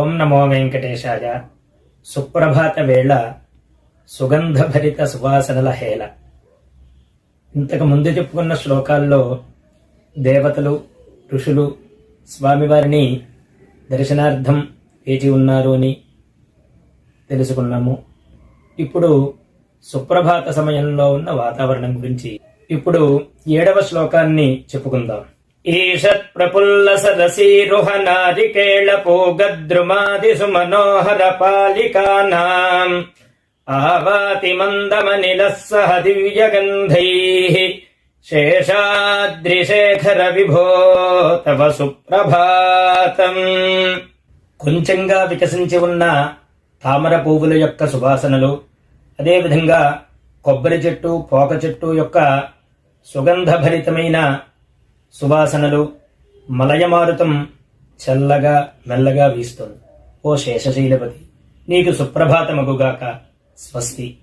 ఓం నమో వెంకటేశాయ. సుప్రభాత వేళ సుగంధభరిత సువాసనల హేళ. ఇంతకు ముందు చెప్పుకున్న శ్లోకాల్లో దేవతలు ఋషులు స్వామివారిని దర్శనార్థం వేచి ఉన్నారు అని తెలుసుకున్నాము. ఇప్పుడు సుప్రభాత సమయంలో ఉన్న వాతావరణం గురించి. ఇప్పుడు ఏడవ శ్లోకాన్ని చెప్పుకుందాం. ఈషత్ ప్రఫుల్ల సదసీరుహ నారికేళ పూగద్రుమాది సుమనోహర పాలికానాం ఆవాతి మందమనిల సహ దివ్యగంధై శేషాద్రిశేఖర విభో తవ సుప్రభాతం కొంచెంగా వికసించి ఉన్న తామర పువ్వుల యొక్క సువాసనలు అదేవిధంగా కొబ్బరి చెట్టు పోక చెట్టు యొక్క సుగంధభరితమైన సువాసనలు మలయమారుతం చల్లగా మెల్లగా వీస్తుంది. ఓ శేషశైలపతి నీకు సుప్రభాతమగుగాక స్వస్తి.